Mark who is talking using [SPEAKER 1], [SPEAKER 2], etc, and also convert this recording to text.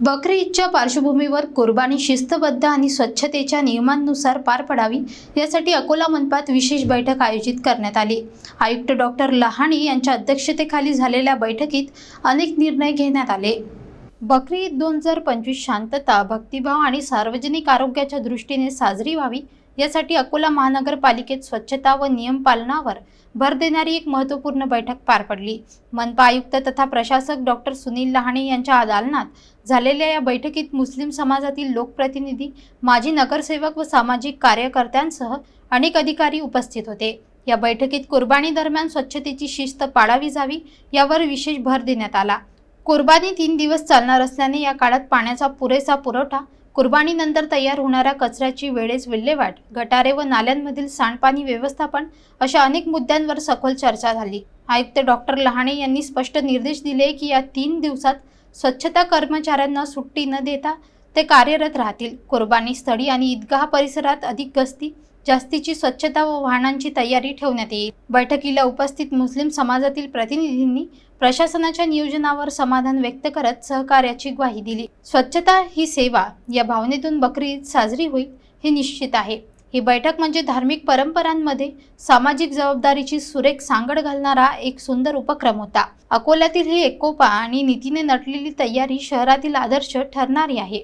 [SPEAKER 1] बकरी ईदच्या पार्श्वभूमीवर कुर्बानी शिस्तबद्ध आणि स्वच्छतेच्या नियमांनुसार पार पडावी यासाठी अकोला मनपात विशेष बैठक आयोजित करण्यात आली. आयुक्त डॉक्टर लहाणी यांच्या अध्यक्षतेखाली झालेल्या बैठकीत अनेक निर्णय घेण्यात आले. बकरी ईद दोन हजार पंचवीस शांतता भक्तिभाव आणि सार्वजनिक आरोग्याच्या दृष्टीने साजरी व्हावी यासाठी अकोला महानगरपालिकेत स्वच्छता व नियम पालनावर भर देणारी एक महत्त्वपूर्ण बैठक पार पडली. मनपा आयुक्त तथा प्रशासक डॉक्टर सुनील लहाणे यांच्या दालनात झालेल्या या बैठकीत मुस्लिम समाजातील लोकप्रतिनिधी माजी नगरसेवक व सामाजिक कार्यकर्त्यांसह अनेक अधिकारी उपस्थित होते. या बैठकीत कुर्बानी दरम्यान स्वच्छतेची शिस्त पाळावी जावी यावर विशेष भर देण्यात आला. कुर्बानी तीन दिवस चालणार असल्याने या काळात पाण्याचा पुरेसा पुरवठा कुर्बानीनंतर तयार होणाऱ्या कचऱ्याची वेळेस विल्हेवाट गटारे व नाल्यांमधील सांडपाणी व्यवस्थापन अशा अनेक मुद्द्यांवर सखोल चर्चा झाली. आयुक्त डॉक्टर लहाणे यांनी स्पष्ट निर्देश दिले की या तीन दिवसात स्वच्छता कर्मचाऱ्यांना सुट्टी न देता ते कार्यरत राहतील. कुर्बानी स्थळी आणि ईदगाह परिसरात अधिक गस्ती जास्तीची स्वच्छता व वाहनांची तयारी ठेवण्यात येईल. बैठकीला उपस्थित मुस्लिम समाजातील प्रतिनिधींनी प्रशासनाच्या नियोजनावर समाधान व्यक्त करत सहकार्याची ग्वाही दिली. स्वच्छता ही सेवा या भावनेतून बकरी ईद साजरी होईल हे निश्चित आहे. ही बैठक म्हणजे धार्मिक परंपरांमध्ये सामाजिक जबाबदारीची सुरेख सांगड घालणारा एक सुंदर उपक्रम होता. अकोल्यातील ही एकोपा आणि नीतीने नटलेली तयारी शहरातील आदर्श ठरणारी आहे.